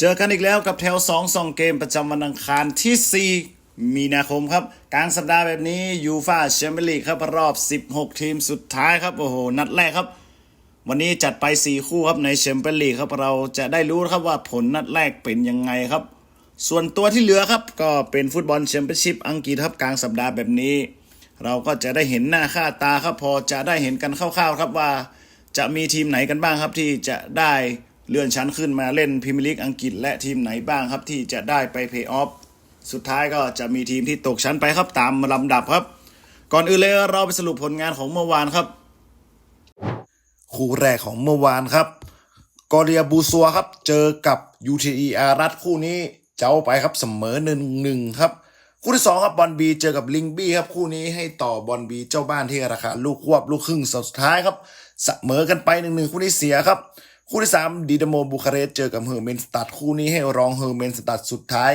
เจอกันอีกแล้วกับแถว2 2เกมประจำวันอังคารที่ 4 มีนาคมครับ กลางสัปดาห์แบบนี้ยูฟาแชมเปี้ยนลีกครับรอบ 16 ทีมสุดท้ายครับ โอ้โห นัดแรกครับ วันนี้จัดไป 4 คู่ครับในแชมเปี้ยนลีกครับเราจะได้รู้ครับว่าผลนัดแรกเป็นยังไงครับ ส่วนตัวที่เหลือครับ ก็เป็นฟุตบอลแชมเปี้ยนชิพอังกฤษครับกลางสัปดาห์แบบนี้ เราก็จะได้เห็นหน้าค่าตาครับพอจะได้เห็นกันคร่าวๆครับว่า จะมีทีมไหนกันบ้างครับที่จะได้ เลื่อนชั้นขึ้นมาเล่นพรีเมียร์ลีกอังกฤษและทีมไหนบ้างครับที่จะได้ไปเพย์ออฟสุดท้ายก็จะมีทีมที่ตกชั้นไปครับตามลำดับครับ ก่อนอื่นเลยเราไปสรุปผลงานของเมื่อวานครับ คู่แรกของเมื่อวานครับกอเรียบูซัวครับ เจอกับ UTE อารัตคู่นี้เจ้าไปครับเสมอหนึ่งหนึ่งครับ คู่ที่สองครับบอลบีเจอกับลิงบี้ครับคู่นี้ให้ต่อบอลบีเจ้าบ้านที่ราคาลูกควบลูกครึ่งสุดท้ายครับเสมอกันไปหนึ่งหนึ่งคู่ที่เสียครับ คู่ที่สามดีดาโมบูคาเรสเจอกับเฮอร์เมนสตัดคู่นี้ให้รองเฮอร์เมนสตัดสุดท้าย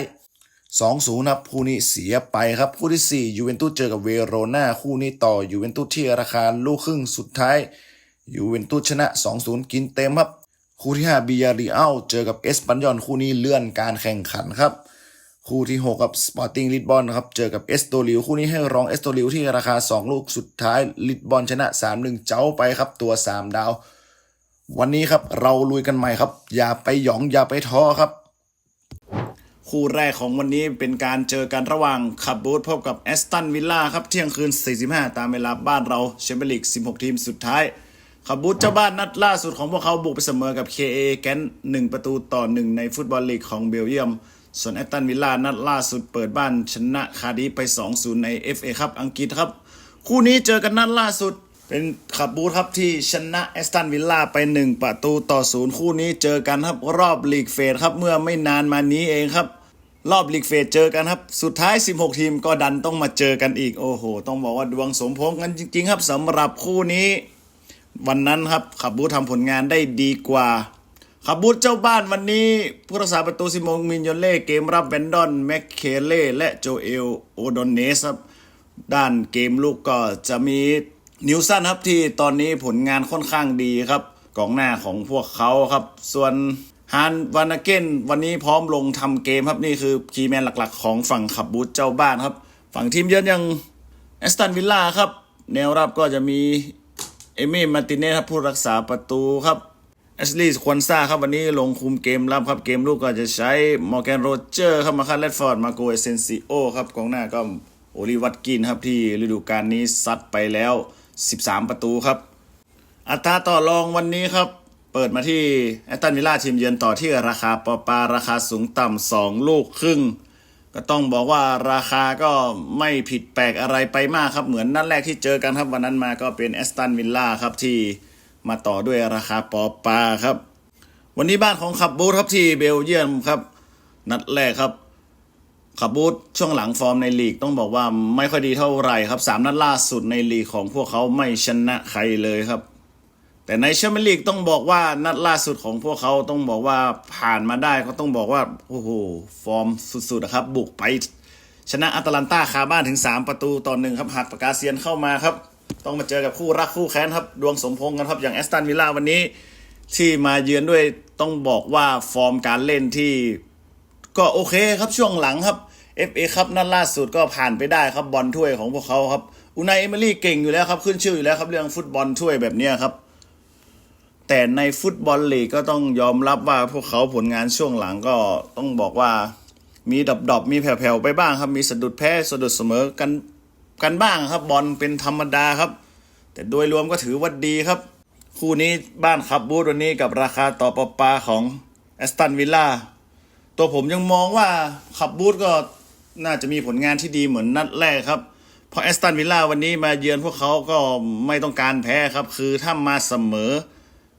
2-0ครับคู่นี้เสียไปครับคู่ที่4ยูเวนตุสเจอกับเวโรนาคู่นี้ต่อยูเวนตุสที่ราคาลูกครึ่งสุดท้ายยูเวนตุสชนะ 2-0 กินเต็มครับ คู่ที่5บิยาริอัลเจอกับเอสปันยอนคู่นี้เลื่อนการแข่งขันครับคู่ที่ 6 กับสปอร์ติ้งลิสบอนครับ เจอกับเอสโตลิวคู่นี้ให้รองเอสโตลิวที่ราคา 2 ลูกสุดท้ายลิสบอนชนะ 3-1 เจ้าไปครับตัว 3 ดาว วันนี้ครับเราลุยกันใหม่ครับ อย่าไปหยองอย่าไปท้อครับ คู่แรกของวันนี้เป็นการเจอกันระหว่างขับบูธพบกับแอสตันวิลล่าครับ เที่ยงคืน 45 ตามเวลาบ้านเราแชมเปี้ยนลีก 16 ทีมสุดท้ายขับบูธเจ้าบ้านนัดล่าสุดของพวกเขาบุกไปเสมอกับ KA แกน1 ประตูต่อ 1 ในฟุตบอลลีกของเบลเยียม ส่วนแอสตันวิลล่านัดล่าสุดเปิดบ้านชนะคาร์ดิฟไป 2-0 ใน FA ครับอังกฤษครับ คู่นี้เจอกันนัดล่าสุด เป็นขับบูธครับที่ชนะแอสตันวิลล่าไป 1 ประตูต่อศูนย์คู่นี้เจอกันครับรอบลีกเฟสครับเมื่อไม่นานมานี้เองครับ รอบลีกเฟสเจอกันครับ สุดท้าย 16 ทีมก็ดันต้องมาเจอกันอีกโอ้โห ต้องบอกว่าดวงสมพงษ์กันจริง ๆ ครับสำหรับคู่นี้ วันนั้นครับขับบูธทำผลงานได้ดีกว่าขับบูธเจ้าบ้านวันนี้ ผู้รักษาประตูซิมงมินโยเล่เกมรับแบนดอนแม็กเคเล่และโจเอลโอโดนเนสครับด้านเกมลูกก็จะมี นิวสันครับที่ตอนนี้ผลงานค่อนข้างดีครับกองหน้าของพวกเขาครับ ส่วนฮานวานาเกนวันนี้พร้อมลงทำเกมครับนี่คือคีย์แมนหลักๆ ของฝั่งขับบูธเจ้าบ้านครับ ฝั่งทีมเยือนยังแอสตันวิลล่าครับ แนวรับก็จะมีเอมี่มาร์ติเนสครับผู้รักษาประตูครับแอชลีย์ควนซ่าครับวันนี้ลงคุมเกมรับครับเกมลูกก็จะใช้มอร์แกนโรเจอร์ครับมาคัดเลดฟอร์ดมาโกเอเซนซิโอครับกองหน้าก็โอลิวัตกินครับที่ฤดูกาลนี้ซัดไปแล้ว 13 ประตูครับ อัตราต่อรองวันนี้ครับ เปิดมาที่แอตตันวิลล่าทีมเยือนต่อที่ราคาปอปาราคาสูงต่ำสองลูกครึ่ง ก็ต้องบอกว่าราคาก็ไม่ผิดแปลกอะไรไปมากครับ เหมือนนัดแรกที่เจอกันครับวันนั้นมาก็เป็นแอสตันวิลล่าครับที่มาต่อด้วยราคาปอปาครับ วันนี้บ้านของขับบูธครับที่เบลเยียมครับ นัดแรกครับ ขับบูธช่วงหลังฟอร์มในลีกต้องบอกว่าไม่ค่อยดีเท่าไหร่ครับสามนัดล่าสุดในลีกของพวกเขาไม่ชนะใครเลยครับ แต่ในแชมเปี้ยนลีกต้องบอกว่านัดล่าสุดของพวกเขาต้องบอกว่าผ่านมาได้ก็ต้องบอกว่าโอ้โหฟอร์มสุดๆนะครับ บุกไปชนะอาตแลนตาคาบ้านถึง 3 ประตูต่อหนึ่งครับหักปากกาเซียนเข้ามาครับ ต้องมาเจอกับคู่รักคู่แค้นครับ ดวงสมพงษ์กันครับ อย่างแอสตันวิลล่าวันนี้ที่มาเยือนด้วยต้องบอกว่าฟอร์มการเล่นที่ก็โอเคครับช่วงหลังครับ FA ครับนัดล่าสุดก็ผ่านไปได้ครับบอลถ้วยของพวกเขาครับอูนายเอมิลี่เก่งอยู่แล้วครับขึ้นชื่ออยู่แล้วครับเรื่องฟุตบอลถ้วยแบบนี้ครับ แต่ในฟุตบอลลีกก็ต้องยอมรับว่าพวกเขาผลงานช่วงหลังก็ต้องบอกว่ามีดอบดอบมีแผ่วๆไปบ้างครับ มีสะดุดแพ้สะดุดเสมอกันกันบ้างครับบอลเป็นธรรมดาครับ แต่โดยรวมก็ถือว่าดีครับ คู่นี้บ้านขับบูธวันนี้กับราคาต่อปอปาของแอสตันวิลล่าตัวผมยังมองว่าขับบูธก็ น่าจะมีผลงานที่ดีเหมือนนัดแรกครับเพราะแอสตันวิลล่าวันนี้มาเยือนพวกเขาก็ไม่ต้องการแพ้ครับ คือถ้ามาเสมอ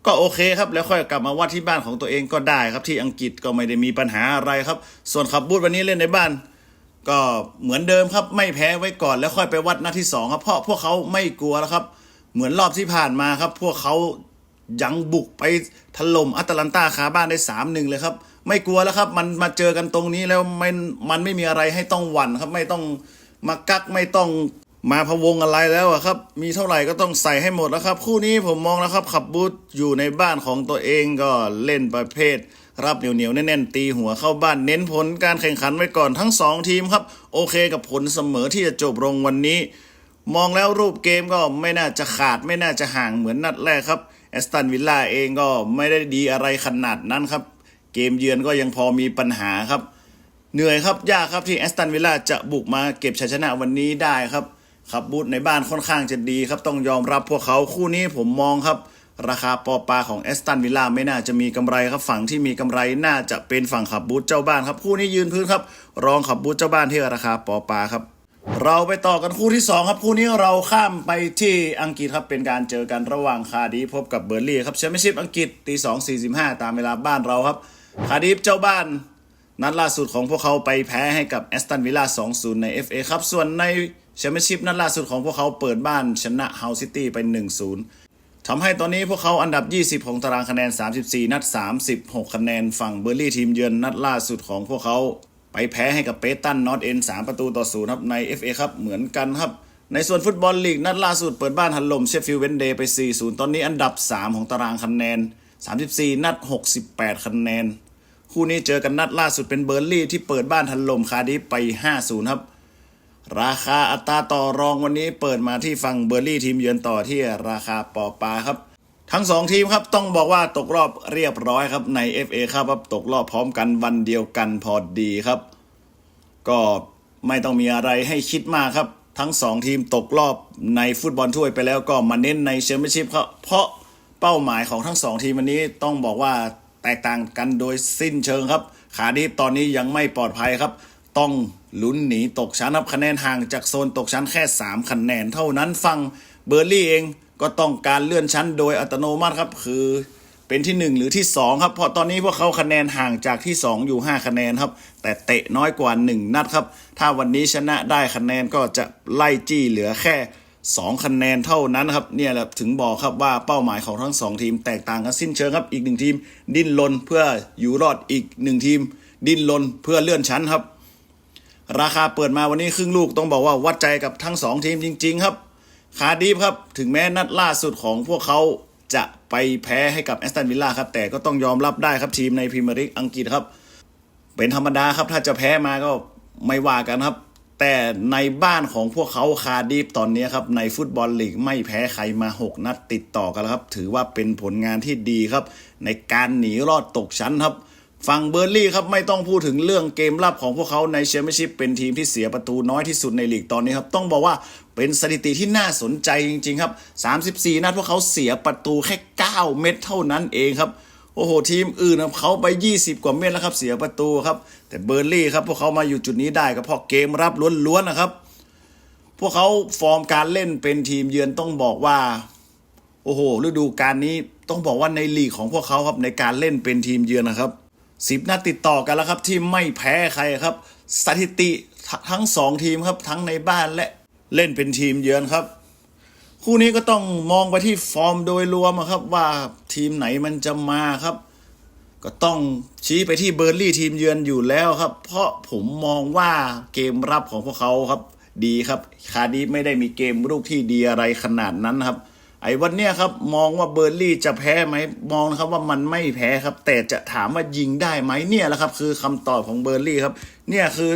ก็โอเคครับ แล้วค่อยกลับมาวัดที่บ้านของตัวเองก็ได้ครับ ที่อังกฤษก็ไม่ได้มีปัญหาอะไรครับ ส่วนขับบูธวันนี้เล่นในบ้าน ก็เหมือนเดิมครับ ไม่แพ้ไว้ก่อนแล้วค่อยไปวัดนัดที่สองครับเพราะพวกเขาไม่กลัวแล้วครับ เหมือนรอบที่ผ่านมาครับ พวกเขายังบุกไปถล่มอัตแลนตาคาบ้านได้สามหนึ่งเลยครับ ไม่กลัวแล้วครับ มันมาเจอกันตรงนี้แล้วไม่มันไม่มีอะไรให้ต้องหวั่นครับ ไม่ต้องมากักไม่ต้องมาพะวงอะไรแล้วอะครับ มีเท่าไหร่ก็ต้องใส่ให้หมดแล้วครับ คู่นี้ผมมองแล้วครับ ขับบูธอยู่ในบ้านของตัวเองก็เล่นประเภท รับเหนียวๆแน่นๆ ตีหัวเข้าบ้านเน้นผลการแข่งขันไว้ก่อนทั้งสองทีมครับ โอเคกับผลเสมอที่จะจบลงวันนี้ มองแล้วรูปเกมก็ไม่น่าจะขาดไม่น่าจะห่างเหมือนนัดแรกครับแอสตันวิลล่าเองก็ไม่ได้ดีอะไรขนาดนั้นครับ เกมเยือนก็ยังพอมีปัญหาครับ เหนื่อยครับยากครับที่แอสตันวิลล่าจะบุกมาเก็บชัยชนะวันนี้ได้ครับครับบูธในบ้านค่อนข้างจะดีครับ ต้องยอมรับพวกเขาคู่นี้ผมมองครับ ราคาปอปาของแอสตันวิลล่าไม่น่าจะมีกำไรครับฝั่งที่มีกำไรน่าจะเป็นฝั่งขับบูธเจ้าบ้านครับ คู่นี้ยืนพื้นครับ รองขับบูธเจ้าบ้านที่ราคาปอปาครับเราไปต่อกันคู่ที่สองครับ คู่นี้เราข้ามไปที่อังกฤษครับเป็นการเจอกันระหว่างคาดิฟพบกับเบอร์ลี่ครับแชมเปี้ยนชิพอังกฤษตีสองสี่สิบห้าตามเวลาบ้านเราครับ คาดิฟเจ้าบ้าน นัดล่าสุดของพวกเขาไปแพ้ให้กับแอสตันวิลล่า2-0 ใน FA ครับ ส่วนในแชมเปี้ยนชิพนัดล่าสุดของพวกเขาเปิดบ้านชนะเฮาซิตี้ไป 1-0ทำให้ตอนนี้พวกเขาอันดับ 20 ของตารางคะแนน 34 นัด 36 คะแนนฝั่งเบอร์ลี่ทีมเยือนนัดล่าสุดของพวกเขาไปแพ้ให้กับเปตันนอตเอ็น3ประตูต่อ0ครับใน FA ครับเหมือนกันครับ ในส่วนฟุตบอลลีกนัดล่าสุดเปิดบ้านหันลมเชฟฟิลด์เวนเดย์ไป 4-0 ตอนนี้อันดับ 3 ของตารางคะแนน 34 นัด 68 คะแนน คู่นี้เจอกันนัดล่าสุดเป็นเบอร์ลี่ที่เปิดบ้านทันลมคาร์ดิไป 5-0 ครับ ราคาอัตราต่อรองวันนี้เปิดมาที่ฝั่งเบอร์ลี่ทีมเยือนต่อที่ราคาปอปาครับ ทั้งสองทีมครับต้องบอกว่าตกรอบเรียบร้อยครับใน FA ครับครับตกรอบพร้อมกันวันเดียวกันพอดีครับ ก็ไม่ต้องมีอะไรให้คิดมากครับ ทั้งสองทีมตกรอบในฟุตบอลถ้วยไปแล้วก็มาเน้นในแชมเปี้ยนชิพครับเพราะ เป้าหมายของทั้งสองทีมวันนี้ต้องบอกว่าแตกต่างกันโดยสิ้นเชิงครับ ขาดีฟตอนนี้ยังไม่ปลอดภัยครับ ต้องลุ้นหนีตกชั้นครับคะแนนห่างจากโซนตกชั้นแค่ 3 คะแนนเท่านั้นฟังเบอร์ลี่เองก็ต้องการเลื่อนชั้นโดยอัตโนมัติครับ คือเป็นที่ 1 หรือที่ 2 ครับเพราะตอนนี้พวกเขาคะแนนห่างจากที่ 2 อยู่ 5 คะแนนครับ แต่เตะน้อยกว่า 1 นัดครับ ถ้าวันนี้ชนะได้คะแนนก็จะไล่จี้เหลือแค่ 2คะแนนเท่านั้นครับเนี่ยแหละถึงบอกครับว่าเป้าหมายของทั้ง 2 ทีม แตกต่างกันสิ้นเชิงครับอีกหนึ่งทีม ดิ้นรนเพื่ออยู่รอดอีกหนึ่งทีม ดิ้นรนเพื่อเลื่อนชั้นครับ ราคาเปิดมาวันนี้ครึ่งลูกต้องบอกว่าวัดใจกับทั้งสองทีมจริง ๆ ครับ คาดีฟครับถึงแม้นัดล่าสุดของพวกเขาจะไปแพ้ให้กับแอสตันวิลล่าครับแต่ก็ต้องยอมรับได้ครับทีมในพรีเมียร์ลีกอังกฤษครับ เป็นธรรมดาครับถ้าจะแพ้มาก็ไม่ว่ากันครับ แต่ในบ้านของพวกเขาคาร์ดีฟตอนนี้ครับในฟุตบอลลีกไม่แพ้ใครมา 6 นัดติดต่อกันแล้วครับ ถือว่าเป็นผลงานที่ดีครับ ในการหนีรอดตกชั้นครับฝั่งเบอร์ลี่ครับไม่ต้องพูดถึงเรื่องเกมรับของพวกเขาในแชมเปี้ยนชิพเป็นทีมที่เสียประตูน้อยที่สุดในลีกตอนนี้ครับ ต้องบอกว่าเป็นสถิติที่น่าสนใจจริง ๆ ครับ 34 นัดพวกเขาเสียประตูแค่ 9 เม็ดเท่านั้นเองครับ โอ้โห ทีมอื่นครับเขาไป 20 กว่าเม็ดแล้วครับ เสียประตูครับ แต่เบอร์ลี่ครับพวกเขามาอยู่จุดนี้ได้ก็เพราะเกมรับล้วนๆนะครับ พวกเขาฟอร์มการเล่นเป็นทีมเยือนต้องบอกว่า โอ้โหฤดูกาลนี้ต้องบอกว่าในลีกของพวกเขาครับในการเล่นเป็นทีมเยือนนะครับสิบนัดติดต่อกันแล้วครับที่ไม่แพ้ใครครับ สถิติทั้งสองทีมครับทั้งในบ้านและเล่นเป็นทีมเยือนครับ คู่นี้ก็ต้องมองไปที่ฟอร์มโดยรวมครับว่าทีมไหนมันจะมาครับ ก็ต้องชี้ไปที่เบอร์ลี่ทีมเยือนอยู่แล้วครับ เพราะผมมองว่าเกมรับของพวกเขาครับ ดีครับ คาดีไม่ได้มีเกมรุกที่ดีอะไรขนาดนั้นครับ ไอ้วันเนี้ยครับมองว่าเบอร์ลี่จะแพ้ไหมมองนะครับว่ามันไม่แพ้ครับ แต่จะถามว่ายิงได้ไหมเนี่ยแหละครับ คือคำตอบของเบอร์ลี่ครับ เนี่ยคือ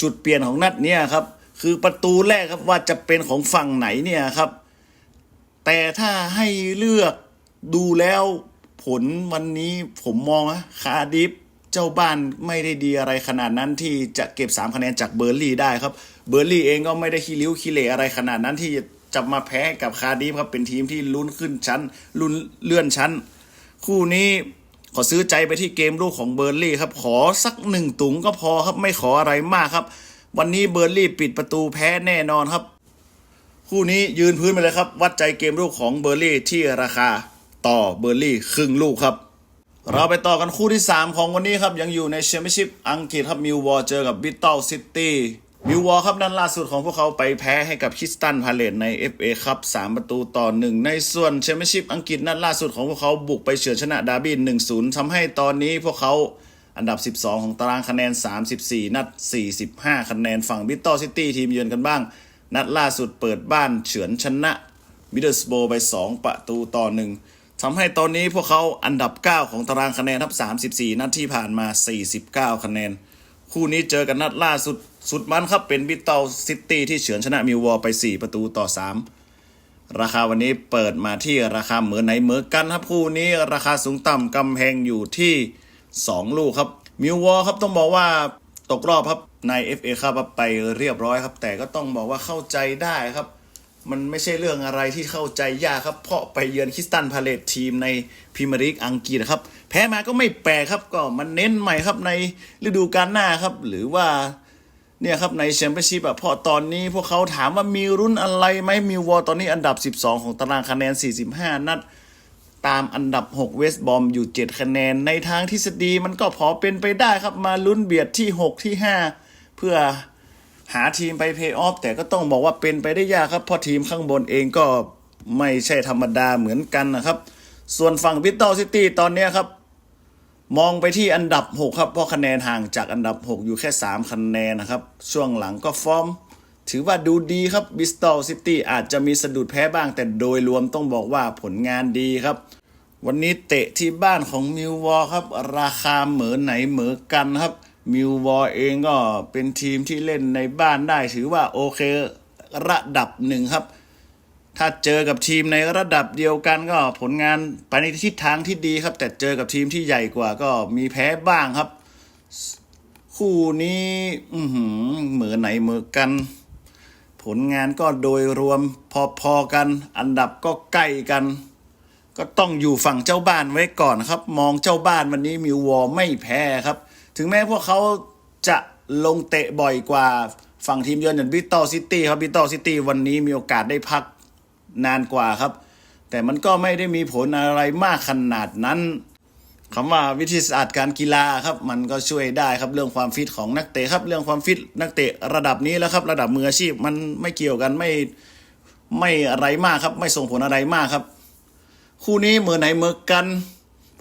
จุดเปลี่ยนของนัดเนี่ยครับ คือประตูแรกครับว่าจะเป็นของฝั่งไหนเนี่ยครับ แต่ถ้าให้เลือกดูแล้วผลวันนี้ผมมองนะคาร์ดิฟเจ้าบ้านไม่ได้ดีอะไรขนาดนั้นที่จะเก็บ 3 คะแนนจากเบอร์ลี่ได้ครับ เบอร์ลี่เองก็ไม่ได้ขี้ริ้วขี้เหร่อะไรขนาดนั้นที่จะมาแพ้กับคาร์ดิฟครับเป็นทีมที่ลุ้นขึ้นชั้น ลุ้นเลื่อนชั้น คู่นี้ขอซื้อใจไปที่เกมลูกของเบอร์ลี่ครับ ขอสักหนึ่งตุงก็พอครับไม่ขออะไรมากครับ วันนี้เบอร์ลี่ปิดประตูแพ้แน่นอนครับ คู่นี้ยืนพื้นไปเลยครับ วัดใจเกมลูกของเบอร์ลี่ที่ราคาต่อเบอร์ลี่ครึ่งลูกครับ เราไปต่อกันคู่ที่ 3 ของวันนี้ครับ ยังอยู่ในแชมเปี้ยนชิพอังกฤษครับมิววอลเจอกับบิตเทิลซิตี้มิววอลครับนัดล่าสุดของพวกเขาไปแพ้ให้กับคิสตันพาเลตใน FA ครับ3ประตูต่อ 1 ในส่วนแชมเปี้ยนชิพอังกฤษนัดล่าสุดของพวกเขาบุกไปเฉือนชนะดาร์บี้1-0ทำให้ตอนนี้พวกเขาอันดับ 12 ของตารางคะแนน 34 นัด 45 คะแนนฝั่งบิตเทิลซิตี้ทีมเยือนกันบ้าง นัดล่าสุดเปิดบ้านเฉือนชนะมิดเดิลสโบไป 2 ประตูต่อ1ทำให้ตอนนี้พวกเขาอันดับ 9 ของตารางคะแนนครับ34 นัดที่ผ่านมา 49 คะแนน คู่นี้เจอกันนัดล่าสุดสุดมันครับเป็นบิตเตลซิตี้ที่เฉือนชนะมิววอลไป 4 ประตูต่อ 3 ราคาวันนี้เปิดมาที่ราคาเหมือนไหนเหมือนกันครับคู่นี้ราคาสูงต่ำกำแพงอยู่ที่ 2 ลูกครับมิววอลครับต้องบอกว่า ตกรอบครับใน FA ครับไปเรียบร้อยครับ แต่ก็ต้องบอกว่าเข้าใจได้ครับ มันไม่ใช่เรื่องอะไรที่เข้าใจยากครับ เพราะไปเยือนคิสตันพาเลตทีมในพรีเมียร์ลีกอังกฤษนะครับ แพ้มาก็ไม่แปลกครับก็มันเน้นใหม่ครับในฤดูกาลหน้าครับ หรือว่าเนี่ยครับในแชมเปี้ยนชิพอะเพราะตอนนี้พวกเขาถามว่ามีรุ่นอะไรไหมมิววอลตอนนี้อันดับ 12 ของตารางคะแนน 45 นัด ตามอันดับ 6 เวสต์บอมอยู่ 7 คะแนน ในทางทฤษฎีมันก็พอเป็นไปได้ครับมาลุ้นเบียดที่ 6 ที่ 5 เพื่อหาทีมไปเพย์ออฟแต่ก็ต้องบอกว่าเป็นไปได้ยากครับเพราะทีมข้างบนเองก็ไม่ใช่ธรรมดาเหมือนกันนะครับ ส่วนฝั่งวิตเตอร์ซิตี้ตอนนี้ครับ มองไปที่อันดับ 6 ครับ เพราะคะแนนห่างจากอันดับ 6 อยู่แค่ 3 คะแนนนะครับ ช่วงหลังก็ฟอร์ม ถือว่าดูดีครับบิสตอลซิตี้อาจจะมีสะดุดแพ้บ้าง แต่โดยรวมต้องบอกว่าผลงานดีครับ วันนี้เตะที่บ้านของมิววอลครับ ราคาเหมือนไหนเหมือกันครับมิววอลเองก็เป็นทีมที่เล่นในบ้านได้ ถือว่าโอเคระดับหนึ่งครับ ถ้าเจอกับทีมในระดับเดียวกันก็ผลงานไปในทิศทางที่ดีครับ แต่เจอกับทีมที่ใหญ่กว่าก็มีแพ้บ้างครับ คู่นี้ อืเหมือนไหนเหมือกัน ผลงานก็โดยรวมพอๆกัน อันดับก็ใกล้กัน ก็ต้องอยู่ฝั่งเจ้าบ้านไว้ก่อนครับ มองเจ้าบ้านวันนี้มิววอลไม่แพ้ครับ ถึงแม้พวกเขาจะลงเตะบ่อยกว่าฝั่งทีมเยือนอย่างบิตตอซิตี้ครับบิตตอซิตี้วันนี้มีโอกาสได้พักนานกว่าครับ แต่มันก็ไม่ได้มีผลอะไรมากขนาดนั้น คำว่าวิทยาศาสตร์การกีฬาครับมันก็ช่วยได้ครับเรื่องความฟิตของนักเตะครับเรื่องความฟิตนักเตะระดับนี้แล้วครับ ระดับมืออาชีพมันไม่เกี่ยวกันไม่ไม่อะไรมากครับ ไม่ส่งผลอะไรมากครับ คู่นี้เหมือนไหนเหมือนกัน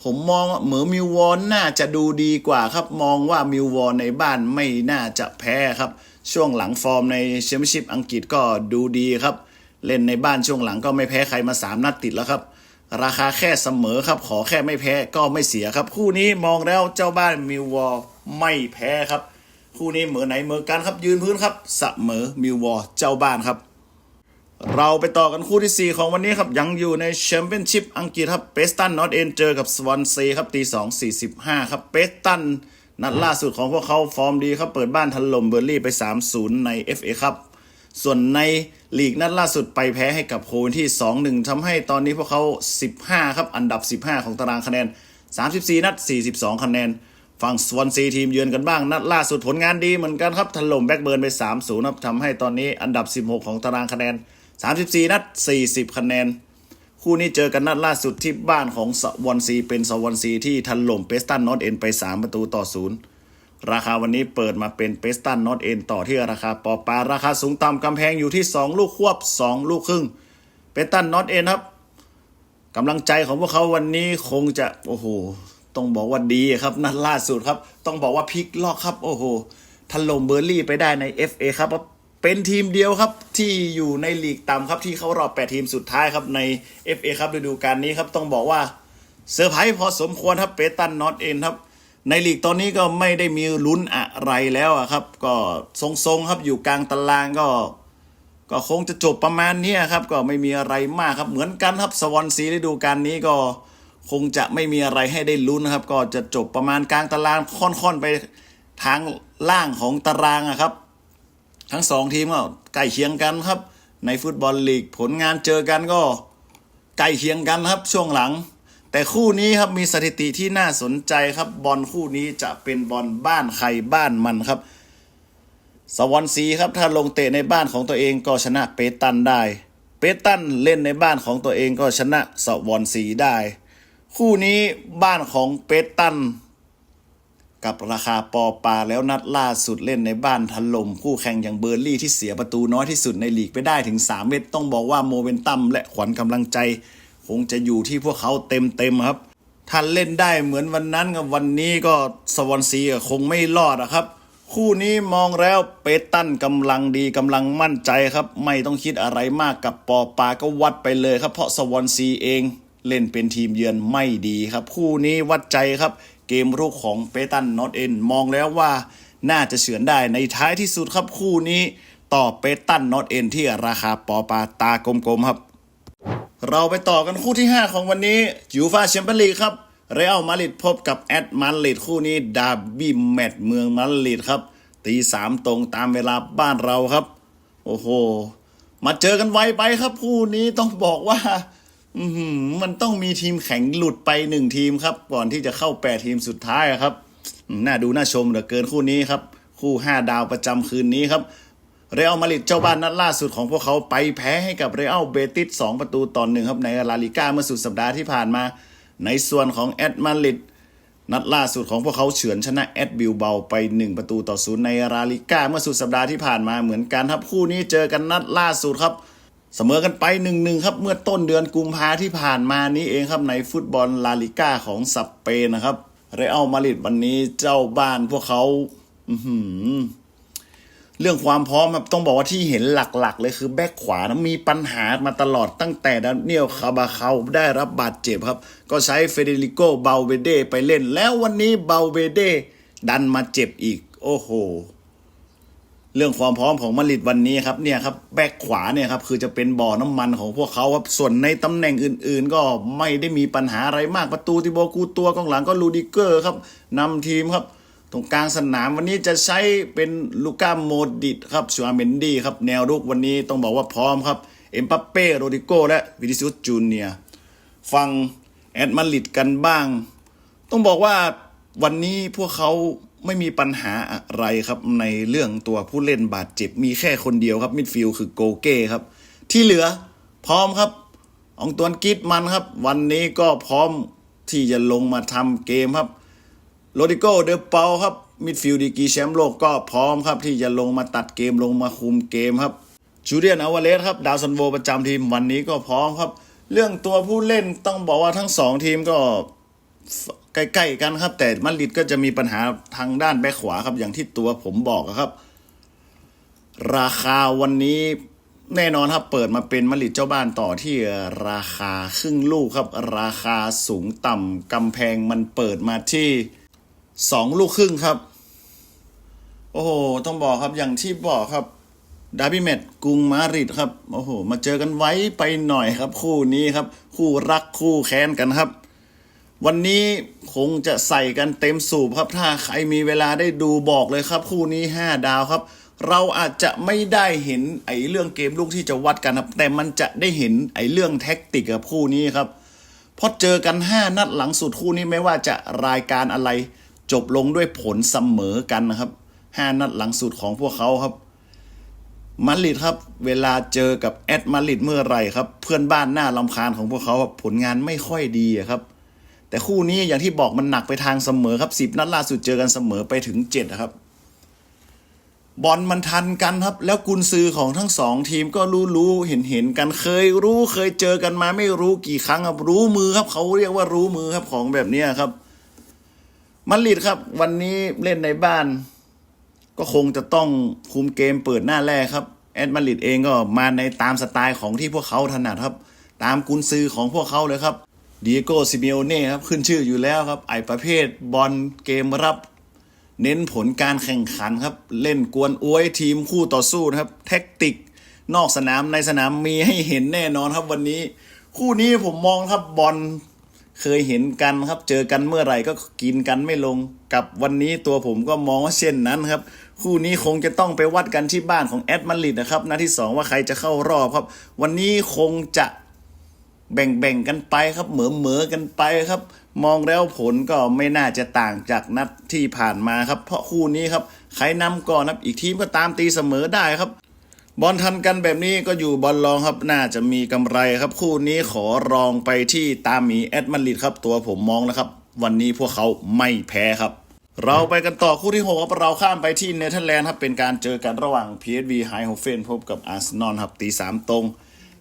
ผมมองเหมือมิววอนน่าจะดูดีกว่าครับ มองว่ามิววอนในบ้านไม่น่าจะแพ้ครับ ช่วงหลังฟอร์มในแชมเปี้ยนชิพอังกฤษก็ดูดีครับ เล่นในบ้านช่วงหลังก็ไม่แพ้ใครมา 3 นัดติดแล้วครับ ราคาแค่เสมอครับ ขอแค่ไม่แพ้ก็ไม่เสียครับ คู่นี้มองแล้วเจ้าบ้านมิววอลไม่แพ้ครับ คู่นี้เหมือนไหนเหมือนกันครับ ยืนพื้นครับเสมอมิววอลเจ้าบ้านครับ เราไปต่อกันคู่ที่ 4 ของวันนี้ครับ ยังอยู่ในแชมเปี้ยนชิพอังกฤษครับเปสตันนอตเอนเจอกับสวอนซีครับตีสองสี่สิบห้าครับเปสตันนัดล่าสุดของพวกเขาฟอร์มดีครับ เปิดบ้านถล่มเบอร์ลี่ไป 3-0 ใน FA ครับ ส่วนในลีกนัดล่าสุดไปแพ้ให้กับโควนที่ 2-1ทำให้ตอนนี้พวกเขา 15 ครับ อันดับ 15 ของตารางคะแนน 34 นัด 42 คะแนน ฝั่งสวอนซีทีมเยือนกันบ้าง นัดล่าสุดผลงานดีเหมือนกันครับถล่มแบ็กเบิร์นไป 3-0ครับทำให้ตอนนี้อันดับ 16 ของตารางคะแนน 34 นัด 40 คะแนน คู่นี้เจอกันนัดล่าสุดที่บ้านของสวอนซีเป็นสวอนซีที่ถล่มเปสตันนอตเอ็นไป 3 ประตูต่อศูนย์ ราคาวันนี้เปิดมาเป็นเปสตันนอตเอ็นต่อที่ราคาปอปาราคาสูงต่ำกำแพงอยู่ที่ 2 ลูกควบ 2 ลูกครึ่งเปสตันนอตเอ็นครับกำลังใจของพวกเขาวันนี้คงจะโอ้โหต้องบอกว่าดีครับนัดล่าสุดครับ ต้องบอกว่าพลิกล็อกครับ โอ้โหถล่มเบอร์ลี่ไปได้ใน FA ครับเป็นทีมเดียวครับที่อยู่ในลีกต่ำครับที่เขารอบ 8 ทีมสุดท้ายครับใน FA ครับฤดูกาลนี้ครับต้องบอกว่าเซอร์ไพรส์พอสมควรครับเปตันนอตเอ็นครับ ในลีกตอนนี้ก็ไม่ได้มีลุ้นอะไรแล้วครับ ก็ทรงๆครับอยู่กลางตารางก็ ก็คงจะจบประมาณนี้ครับ ก็ไม่มีอะไรมากครับเหมือนกันครับสวอนซีฤดูกาลนี้ก็คงจะไม่มีอะไรให้ได้ลุ้นครับ ก็จะจบประมาณกลางตารางค่อนๆไปทางล่างของตารางครับ ทั้งสองทีมก็ใกล้เคียงกันครับ ในฟุตบอลลีกผลงานเจอกันก็ใกล้เคียงกันครับช่วงหลัง แต่คู่นี้ครับมีสถิติที่น่าสนใจครับ บอลคู่นี้จะเป็นบอลบ้านใครบ้านมันครับ สวอนซีครับถ้าลงเตะในบ้านของตัวเองก็ชนะเปตันได้ เปตันเล่นในบ้านของตัวเองก็ชนะสวอนซีได้ คู่นี้บ้านของเปตัน กับราคาปอปาแล้วนัดล่าสุดเล่นในบ้านถล่มคู่แข่งอย่างเบอร์ลี่ที่เสียประตูน้อยที่สุดในลีกไปได้ถึง3เม็ดต้องบอกว่าโมเมนตัมและขวัญกำลังใจ งจะอยู่ที่พวกเขาเต็มเต็มๆครับถ้าเล่นได้เหมือนวันนั้นกับวันนี้ก็สวอนซีคงไม่รอดอะครับ คู่นี้มองแล้วเปตันกำลังดีกำลังมั่นใจครับ ไม่ต้องคิดอะไรมากกับปอปาก็วัดไปเลยครับ เพราะสวอนซีเองเล่นเป็นทีมเยือนไม่ดีครับ คู่นี้วัดใจครับ เกมรุกของเปตันนอตเอ็นมองแล้วว่าน่าจะเฉือนได้ในท้ายที่สุดครับคู่นี้ต่อเปตันนอตเอ็นที่ราคาปอปาตากลมๆครับ เราไปต่อกันคู่ที่ 5 ของวันนี้ยูฟาแชมเปี้ยนลีกครับเรอัลมาดริดพบกับแอตมาดริดคู่นี้ดาร์บี้แมตช์เมืองมาดริดครับตีสามตรงตามเวลาบ้านเราครับ โอ้โห มาเจอกันไวไปครับคู่นี้ต้องบอกว่าอืมันต้องมีทีมแข่งหลุดไปหนึ่งทีมครับ ก่อนที่จะเข้าแปดทีมสุดท้ายครับน่าดูน่าชมเหลือเกินคู่นี้ครับ คู่ห้าดาวประจำคืนนี้ครับ เรอัลมาดริดเจ้าบ้านนัดล่าสุดของพวกเขาไปแพ้ให้กับเรอัลเบติสสองประตูต่อหนึ่งครับในลาลิก้าเมื่อสุดสัปดาห์ที่ผ่านมา ในส่วนของแอตมาดริดนัดล่าสุดของพวกเขาเฉือนชนะแอดบิลเบาไป 1 ประตูต่อศูนย์ในราลิก้าเมื่อสุดสัปดาห์ที่ผ่านมาเหมือนกันครับคู่นี้เจอกันนัดล่าสุดครับเสมอกันไป1นึครับเมื่อต้นเดือนกุมภาที่ผ่านมานี้เองครับในฟุตบอลลาลิก้าของสเปนนะครับเรอัลมาดริดวันนี้เจ้าบ้านพวกเขา อื เรื่องความพร้อมครับต้องบอกว่าที่เห็นหลักๆ เลยคือแบ็คขวานะมีปัญหามาตลอดตั้งแต่ดานเนียลคาบาเขาได้รับบาดเจ็บครับ ก็ใช้เฟเดริโกเบาเวเดไปเล่น แล้ววันนี้เบาเวเดดันมาเจ็บอีก โอ้โห เรื่องความพร้อมของมาริดวันนี้ครับเนี่ยครับแบ็คขวาเนี่ยครับคือจะเป็นบ่อน้ำมันของพวกเขาครับส่วนในตำแหน่งอื่น ๆ ก็ไม่ได้มีปัญหาอะไรมากประตูที่โบกูตัวกองหลังก็ลูดิเกอร์ครับนำทีมครับ ตรงกลางสนามวันนี้จะใช้เป็นลูก้าโมดิตครับชัวเมนดี้ครับแนวรุกวันนี้ต้องบอกว่าพร้อมครับ เอ็มปัปเป้โรดิโกและวินิซิอุสจูเนียฟังแอดมาริดกันบ้าง ต้องบอกว่าวันนี้พวกเขาไม่มีปัญหาอะไรครับในเรื่องตัวผู้เล่นบาดเจ็บมีแค่คนเดียวครับมิดฟิลด์คือโกเก้ครับ ที่เหลือพร้อมครับอองตวนกิดมันครับ วันนี้ก็พร้อมที่จะลงมาทำเกมครับ โรดิโกเดอเปาครับมิดฟิลด์ดีกีแชมป์โลกก็พร้อมครับ ที่จะลงมาตัดเกมลงมาคุมเกมครับจูเลียนอาวาเลสครับดาวซันโวประจำทีมวันนี้ก็พร้อมครับ เรื่องตัวผู้เล่นต้องบอกว่าทั้งสองทีมก็ใกล้ๆกันครับ แต่มาดริดก็จะมีปัญหาทางด้านแบ็คขวาครับอย่างที่ตัวผมบอกครับ ราคาวันนี้แน่นอนครับเปิดมาเป็นมาดริดเจ้าบ้านต่อที่ราคาครึ่งลูกครับ ราคาสูงต่ำกำแพงมันเปิดมาที่ สองลูกครึ่งครับ โอ้โห ต้องบอกครับอย่างที่บอกครับดาร์บี้แมตกรุงมาริดครับ โอ้โห มาเจอกันไว้ไปหน่อยครับ คู่นี้ครับ คู่รักคู่แค้นกันครับ วันนี้คงจะใส่กันเต็มสูบครับ ถ้าใครมีเวลาได้ดูบอกเลยครับ คู่นี้ 5 ดาวครับ เราอาจจะไม่ได้เห็นไอ้เรื่องเกมลูกที่จะวัดกันครับ แต่มันจะได้เห็นไอ้เรื่องแท็กติกกับคู่นี้ครับพราะเจอกัน 5 นัดหลังสุดคู่นี้ไม่ว่าจะรายการอะไร จบลงด้วยผลเสมอกันนะครับ 5 นัดหลังสุดของพวกเขาครับมาริดครับ เวลาเจอกับแอดมาริดเมื่อไหรครับ เพื่อนบ้านหน้าลำคาญของพวกเขาครับผลงานไม่ค่อยดีครับ แต่คู่นี้อย่างที่บอกมันหนักไปทางเสมอครับสิบนัดล่าสุดเจอกันเสมอไปถึงเจ็ดครับบอลมันทันกันครับ แล้วกุนซือของทั้งสองทีมก็รู้รู้เห็นเห็นกันเคยรู้เคยเจอกันมาไม่รู้กี่ครั้งครับ รู้มือครับ เขาเรียกว่ารู้มือครับของแบบนี้ครับ มาดริดครับ วันนี้เล่นในบ้าน ก็คงจะต้องคุมเกมเปิดหน้าแรกครับ แอดมาดริดเองก็มาในตามสไตล์ของที่พวกเขาถนัดครับ ตามกุนซือของพวกเขาเลยครับดีโก้ซิเมโอเน่ครับขึ้นชื่ออยู่แล้วครับ ไอประเภทบอลเกมรับ เน้นผลการแข่งขันครับ เล่นกวนอวยทีมคู่ต่อสู้นะครับ แท็กติก นอกสนามในสนามมีให้เห็นแน่นอนครับวันนี้ คู่นี้ผมมองครับบอล เคยเห็นกันครับ เจอกันเมื่อไหร่ก็กินกันไม่ลง กับวันนี้ตัวผมก็มองว่าเช่นนั้นครับ คู่นี้คงจะต้องไปวัดกันที่บ้านของแอดมาริดนะครับนัดที่สองว่าใครจะเข้ารอบครับ วันนี้คงจะแบ่งๆกันไปครับ เหมือเหมือกันไปครับ มองแล้วผลก็ไม่น่าจะต่างจากนัดที่ผ่านมาครับ เพราะคู่นี้ครับใครนำก่อนครับอีกทีมก็ตามตีเสมอได้ครับ บอลทันกันแบบนี้ก็อยู่บอลรองครับน่าจะมีกำไรครับ คู่นี้ขอรองไปที่ตามหมีแอดมาดริดครับ ตัวผมมองนะครับ วันนี้พวกเขาไม่แพ้ครับ เราไปกันต่อคู่ที่6ครับเราข้ามไปที่เนเธอร์แลนด์ครับเป็นการเจอกันระหว่าง PSV h e i n h o f e n พบกับอาร์เซนอลครับตีสามตรง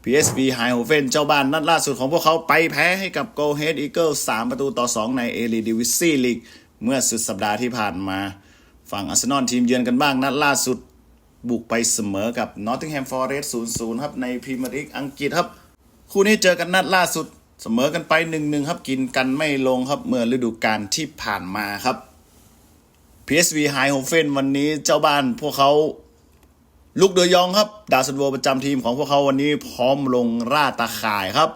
PSV h e i n h o f e n เจ้าบ้านนัดล่าสุดของพวกเขาไปแพ้ให้กับ Go Ahead Eagles 3ประตูต่อ 2 ใน e l i d i v i s i League เมื่อสุดสัปดาห์ที่ผ่านมา ฝั่งอาร์เซนอลทีมเยือนกันบ้างนัดล่าสุด บุกไปเสมอกับ Nottingham Forest 0-0ครับ ในพรีเมียร์ลีกอังกฤษครับ คู่นี้เจอกันนัดล่าสุดเสมอกันไปหนึ่งหนึ่งครับ กินกันไม่ลงครับเมื่อฤดูกาลที่ผ่านมาครับ PSV ไฮโฮเฟนวันนี้เจ้าบ้านพวกเขาลุกเดยองครับ ดาวซันโวประจำทีมของพวกเขาวันนี้พร้อมลงร่าตาข่ายครับ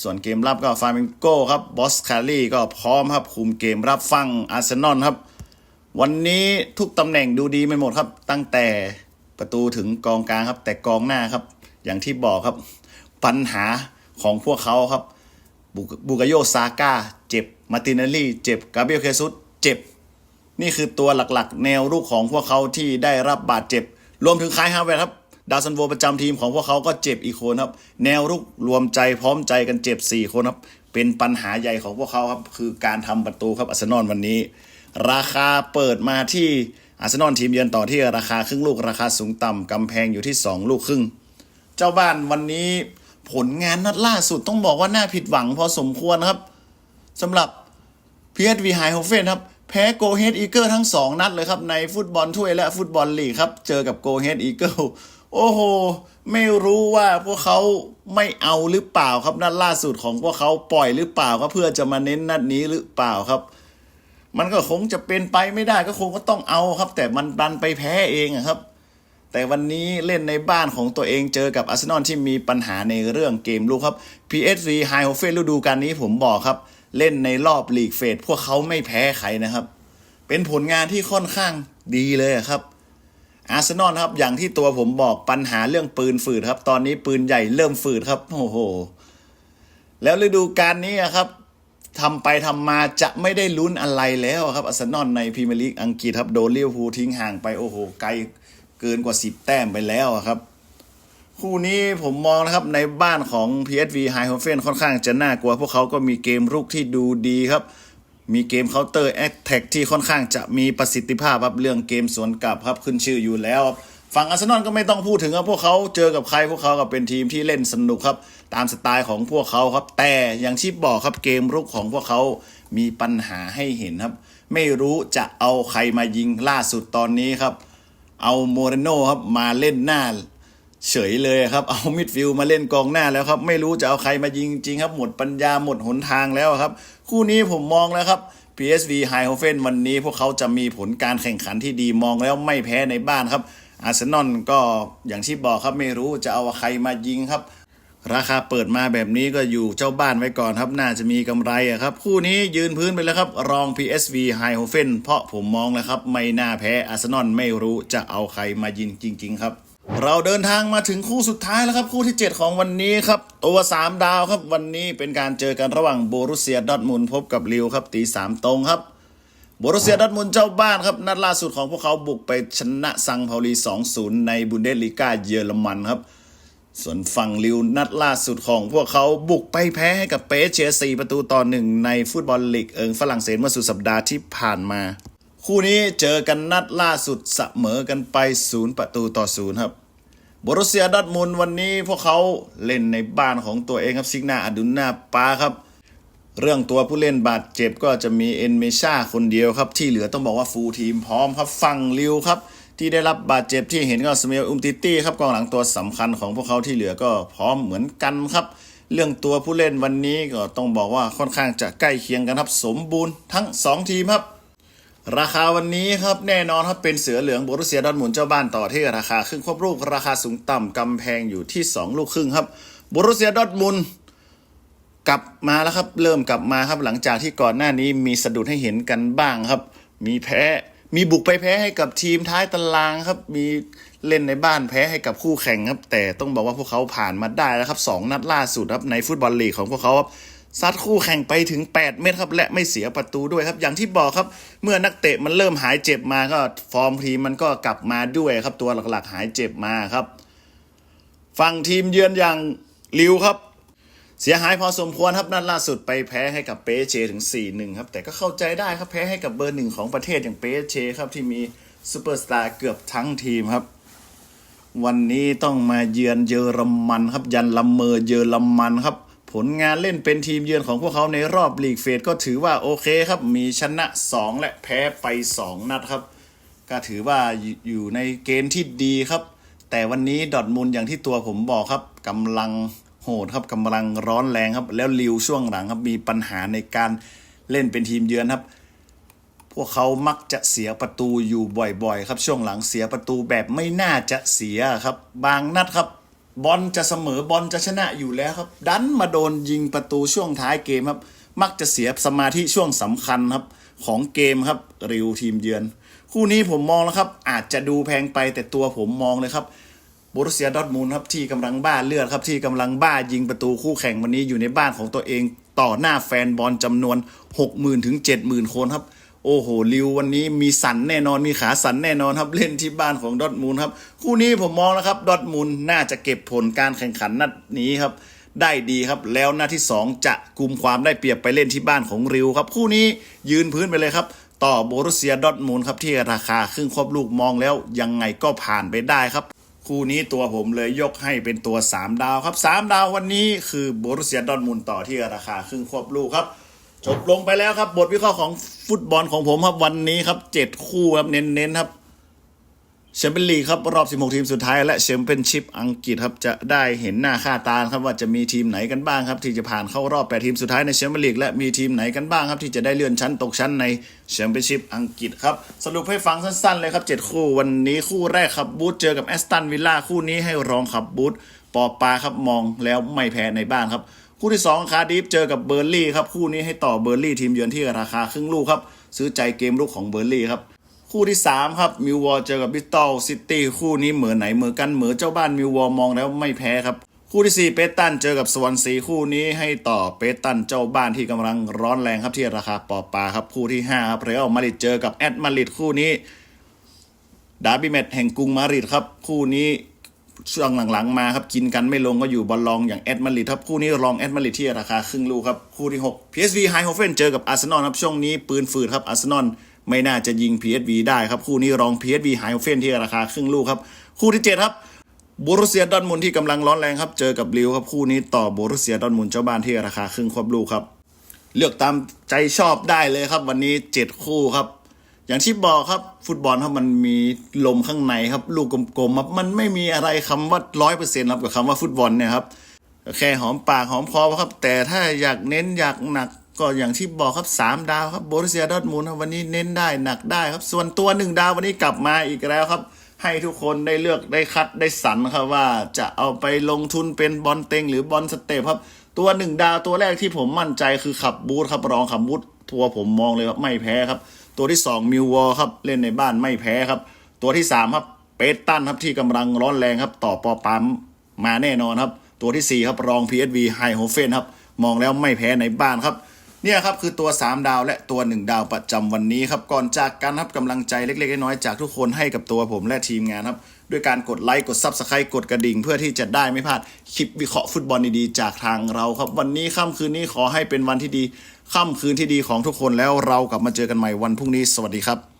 ส่วนเกมรับก็ฟาเมนโกครับบอสคารี่ก็พร้อมครับ คุมเกมรับฟังอาร์เซนอลครับ วันนี้ทุกตำแหน่งดูดีไม่หมดครับ ตั้งแต่ ประตูถึงกองกลางครับ แต่กองหน้าครับ อย่างที่บอกครับ ปัญหาของพวกเขาครับ บูกาโยซาก้าเจ็บมาตินเนลลี่เจ็บกาเบรียลเคซุสเจ็บ นี่คือตัวหลักๆ แนวรุกของพวกเขาที่ได้รับบาดเจ็บ รวมถึงคายฮาเวร์ครับดาวซันโวประจำทีมของพวกเขาก็เจ็บอีกคนครับ แนวรุกรวมใจพร้อมใจกันเจ็บ 4 คนครับ เป็นปัญหาใหญ่ของพวกเขาครับ คือการทำประตูครับอาร์เซนอลวันนี้ ราคาเปิดมาที่ อาร์เซนอลทีมเยือนต่อที่ราคาครึ่งลูกราคาสูงต่ำกำแพงอยู่ที่ 2 ลูกครึ่ง เจ้าบ้านวันนี้ผลงานนัดล่าสุดต้องบอกว่าน่าผิดหวังพอสมควรครับสำหรับ PSV ไฮโฮเฟนครับแพ้โกเฮดอีเกิลทั้ง 2 นัดเลยครับ ในฟุตบอลถ้วยและฟุตบอลลีกครับ เจอกับโกเฮดอีเกิลโอ้โห ไม่รู้ว่าพวกเขาไม่เอาหรือเปล่าครับนัดล่าสุดของพวกเขาปล่อยหรือเปล่าครับเพื่อจะมาเน้นนัดนี้หรือเปล่าครับ มันก็คงจะเป็นไปไม่ได้ก็คงก็ต้องเอาครับ แต่มันดันไปแพ้เองครับ แต่วันนี้เล่นในบ้านของตัวเองเจอกับอาร์เซนอลที่มีปัญหาในเรื่องเกมลุกครับ PSV ไฮโฮเฟนฤดูกาลนี้ผมบอกครับ เล่นในรอบลีกเฟสพวกเขาไม่แพ้ใครนะครับ เป็นผลงานที่ค่อนข้างดีเลยครับอาร์เซนอลครับอย่างที่ตัวผมบอกปัญหาเรื่องปืนฝืดครับ ตอนนี้ปืนใหญ่เริ่มฝืดครับโอ้โหแล้วฤดูกาลนี้ครับ ทำไปทำมาจะไม่ได้ลุ้นอะไรแล้วครับอาร์เซนอลในพรีเมียร์ลีกอังกฤษครับโดนเลิเวพูทิ้งห่างไปโอ้โหไกลเกินกว่า 10 แต้มไปแล้วครับ คู่นี้ผมมองนะครับในบ้านของ PSV h i g h h o f e n ค่อนข้างจะน่ากลัว พวกเขาก็มีเกมรุกที่ดูดีครับ มีเกมเคาน์เตอร์แอคแท็กที่ค่อนข้างจะมีประสิทธิภาพครับเรื่องเกมสวนกลับครับขึ้นชื่ออยู่แล้วครับ ฝั่งอาร์เซนอลก็ไม่ต้องพูดถึงครับพวกเขาเจอกับใครพวกเขาก็เป็นทีมที่เล่นสนุกครับ ตามสไตล์ของพวกเขาครับ แต่อย่างที่บอกครับเกมรุกของพวกเขามีปัญหาให้เห็นครับ ไม่รู้จะเอาใครมายิงล่าสุดตอนนี้ครับ เอาโมเรโน่ครับมาเล่นหน้าเฉยเลยครับ เอามิดฟิลมาเล่นกองหน้าแล้วครับ ไม่รู้จะเอาใครมายิงจริงครับ หมดปัญญาหมดหนทางแล้วครับ คู่นี้ผมมองแล้วครับ PSV h i g h h o f e n วันนี้พวกเขาจะมีผลการแข่งขันที่ดีมองแล้วไม่แพ้ในบ้านครับ อาร์เซนอลก็อย่างที่บอกครับไม่รู้จะเอาใครมายิงครับ ราคาเปิดมาแบบนี้ก็อยู่เจ้าบ้านไว้ก่อนครับ น่าจะมีกำไรอะครับ คู่นี้ยืนพื้นไปแล้วครับ รอง PSV h i g h h o f e n เพราะผมมองแล้วครับ ไม่น่าแพ้อาร์เซนอลไม่รู้จะเอาใครมายิงจริง ๆ ครับเราเดินทางมาถึงคู่สุดท้ายแล้วครับ คู่ที่ 7 ของวันนี้ครับ ตัว 3 ดาวครับ วันนี้เป็นการเจอกันระหว่างโบรุเซียดอทมุนพบกับลิวครับตี 3 ตรงครับ บรุเซียดอร์ทมุนเจ้าบ้านครับ นัดล่าสุดของพวกเขาบุกไปชนะซังเปาลี 2-0 ในบุนเดสลีกาเยอรมันครับ ส่วนฝั่งลิวนัดล่าสุดของพวกเขาบุกไปแพ้ให้กับเปเชซีประตูต่อหนึ่งในฟุตบอลลีกเอิงฝรั่งเศสเมื่อสุดสัปดาห์ที่ผ่านมา คู่นี้เจอกันนัดล่าสุดเสมอกันไป 0 ประตูต่อ 0 ครับบรุเซียดอร์ทมุนวันนี้พวกเขาเล่นในบ้านของตัวเองครับซิกนาอดุนนาปาครับ เรื่องตัวผู้เล่นบาดเจ็บก็จะมีเอ็นเมชาคนเดียวครับ ที่เหลือต้องบอกว่าฟูลทีมพร้อมครับฝั่งลิวครับ ที่ได้รับบาดเจ็บที่เห็นก็สเมลอุมติตี้ครับกองหลังตัวสำคัญของพวกเขาที่เหลือก็พร้อมเหมือนกันครับ เรื่องตัวผู้เล่นวันนี้ก็ต้องบอกว่าค่อนข้างจะใกล้เคียงกันครับ สมบูรณ์ทั้ง 2 ทีมครับ ราคาวันนี้ครับแน่นอนครับเป็นเสือเหลืองโบรุเซียดอร์ทมุนเจ้าบ้านต่อที่ราคาครึ่งควบลูกราคาสูงต่ำกำแพงอยู่ที่ 2 ลูกครึ่งครับโบรุเซียดอร์ทมุน กลับมาแล้วครับ เริ่มกลับมาครับหลังจากที่ก่อนหน้านี้มีสะดุดให้เห็นกันบ้างครับ มีแพ้มีบุกไปแพ้ให้กับทีมท้ายตารางครับ มีเล่นในบ้านแพ้ให้กับคู่แข่งครับ แต่ต้องบอกว่าพวกเขาผ่านมาได้แล้วครับสองนัดล่าสุดครับในฟุตบอลลีกของพวกเขาครับซัดคู่แข่งไปถึง 8 เมตรครับ และไม่เสียประตูด้วยครับ อย่างที่บอกครับ เมื่อนักเตะมันเริ่มหายเจ็บมาก็ฟอร์มทีมมันก็กลับมาด้วยครับ ตัวหลักๆ หายเจ็บมาครับ ฝั่งทีมเยือนอย่างลิวครับ เสียหายพอสมควรครับนัดล่าสุดไปแพ้ให้กับเปเชถึง 4-1 ครับ แต่ก็เข้าใจได้ครับแพ้ให้กับเบอร์หนึ่งของประเทศอย่างเปเชครับที่มีซูเปอร์สตาร์เกือบทั้งทีมครับ วันนี้ต้องมาเยือนเยอรมันครับยันลัมเมอร์เยอรมันครับ ผลงานเล่นเป็นทีมเยือนของพวกเขาในรอบลีกเฟสก็ถือว่าโอเคครับ มีชนะ 2 และแพ้ไป 2 นัดครับ ก็ถือว่าอยู่ในเกณฑ์ที่ดีครับ แต่วันนี้ดอทมุนด์อย่างที่ตัวผมบอกครับกำลัง โหดครับกำลังร้อนแรงครับ แล้วลิวช่วงหลังครับมีปัญหาในการเล่นเป็นทีมเยือนครับ พวกเขามักจะเสียประตูอยู่บ่อยๆ ครับ ช่วงหลังเสียประตูแบบไม่น่าจะเสียครับ บางนัดครับบอลจะเสมอบอลจะชนะอยู่แล้วครับ ดันมาโดนยิงประตูช่วงท้ายเกมครับ มักจะเสียสมาธิช่วงสำคัญครับ ของเกมครับริวทีมเยือน คู่นี้ผมมองแล้วครับ อาจจะดูแพงไปแต่ตัวผมมองเลยครับ บรุเซียดอทมูลครับที่กำลังบ้าเลือดครับที่กำลังบ้ายิงประตูคู่แข่งวันนี้อยู่ในบ้านของตัวเอง ต่อหน้าแฟนบอลจำนวน 60,000ถึง70,000 คนครับโอ้โหลิววันนี้มีสันแน่นอนมีขาสันแน่นอนครับเล่นที่บ้านของดอทมูลครับคู่นี้ผมมองแล้วครับดอทมูลน่าจะเก็บผลการแข่งขันนัดนี้ครับได้ดีครับแล้วหน้าที่ 2 จะกุมความได้เปรียบไปเล่นที่บ้านของริวครับคู่นี้ยืนพื้นไปเลยครับต่อโบรุเซียดอทมูลครับที่ราคาครึ่งครอบลูกมองแล้วยังไงก็ผ่านไปได้ครับ คู่นี้ตัวผมเลยยกให้เป็นตัว 3 ดาวครับ 3 ดาววันนี้คือบรุเซียดอนมูลต่อที่ราคาครึ่งควบลูกครับ จบลงไปแล้วครับ บทวิเคราะห์ของฟุตบอลของผมครับวันนี้ครับ 7 คู่ครับเน้นๆครับ แชมเปี้ยนลีกครับรอบ 16 ทีมสุดท้ายและแชมเปี้ยนชิพอังกฤษครับจะได้เห็นหน้าค่าตาครับว่าจะมีทีมไหนกันบ้างครับที่จะผ่านเข้ารอบ 8 ทีมสุดท้ายในแชมเปี้ยนลีกและมีทีมไหนกันบ้างครับที่จะได้เลื่อนชั้นตกชั้นในแชมเปี้ยนชิพอังกฤษครับสรุปให้ฟังสั้นๆเลยครับ 7 คู่วันนี้คู่แรกครับบูธเจอกับแอสตันวิลล่าคู่นี้ให้รองขับบูธปอปาครับมองแล้วไม่แพ้ในบ้านครับคู่ที่2คาร์ดิฟเจอกับเบอร์ลี่ครับคู่นี้ให้ต่อเบอร์ลี่ทีมเยือนที่ราคาครึ่งลูกครับซื้อใจเกมลูกของเบอร์ลี่ครับ คู่ที่ 3 ครับมิววอลเจอกับบิสตอลซิตี้คู่นี้เหมือไหนเหมือกันเหมือเจ้าบ้านมิววอลมองแล้วไม่แพ้ครับ คู่ที่ 4 เปตันเจอกับสวอนซีคู่นี้ให้ต่อเปตันเจ้าบ้านที่กำลังร้อนแรงครับที่ราคาปอปาครับคู่ที่5ครับเรอัลมาดริดเจอกับแอตมาดริดคู่นี้ดาร์บี้แมตช์แห่งกรุงมาดริดครับคู่นี้ช่วงหลังๆมาครับกินกันไม่ลงก็อยู่บอลลองอย่างแอดมาริดครับคู่นี้รองแอดมาริดที่ราคาครึ่งลูกครับคู่ที่ 6 PSV ไฮโฮเฟนเจอกับอาร์เซนอลครับช่วงนี้ปืนฝืดครับอาร์เซนอล ไม่น่าจะยิง PSV ได้ครับ คู่นี้รอง PSV ไฮโฮเฟนที่ราคาครึ่งลูกครับ คู่ที่ 7 ครับโบรุเซียดอร์ทมุนที่กำลังร้อนแรงครับ เจอกับลิวครับ คู่นี้ต่อโบรุเซียดอร์ทมุนเจ้าบ้านที่ราคาครึ่งควบลูกครับ เลือกตามใจชอบได้เลยครับ วันนี้ 7 คู่ครับ อย่างที่บอกครับฟุตบอลครับมันมีลมข้างในครับ ลูกกลมๆครับมันไม่มีอะไรคำว่าร้อยเปอร์เซ็นต์ครับกับคำว่าฟุตบอลเนี่ยครับแค่หอมปากหอมคอครับ แต่ถ้าอยากเน้นอยากหนัก ก็อย่างที่บอกครับสามดาวครับโบรุเซียดอทมูลครับวันนี้เน้นได้หนักได้ครับ ส่วนตัวหนึ่งดาววันนี้กลับมาอีกแล้วครับ ให้ทุกคนได้เลือกได้คัดได้สรรครับว่าจะเอาไปลงทุนเป็นบอลเต็งหรือบอลสเตปครับ ตัวหนึ่งดาวตัวแรกที่ผมมั่นใจคือขับบูธครับรองขับบูธทัวร์ผมมองเลยครับไม่แพ้ครับ ตัวที่ 2 มิววอลครับเล่นในบ้านไม่แพ้ครับ ตัวที่ 3 ครับเปตตันครับที่กำลังร้อนแรงครับ ต่อปอปั๊มมาแน่นอนครับ ตัวทีสี่ 4 ครับรอง PSV ไฮโฮเฟนครับมองแล้วไม่แพ้ในบ้านครับ เนี่ยครับคือตัว 3 ดาวและตัว 1 ดาวประจำวันนี้ครับก่อนจากการรับกำลังใจเล็ก ๆ น้อยๆจากทุกคนให้กับตัวผมและทีมงานครับด้วยการกดไลค์กดซับสไครต์กดกระดิ่ง เพื่อที่จะได้ไม่พลาดคลิปวิเคราะห์ฟุตบอลดีๆจากทางเราครับ วันนี้ค่ำคืนนี้ขอให้เป็นวันที่ดีค่ำคืนที่ดีของทุกคนแล้วเรากลับมาเจอกันใหม่วันพรุ่งนี้สวัสดีครับ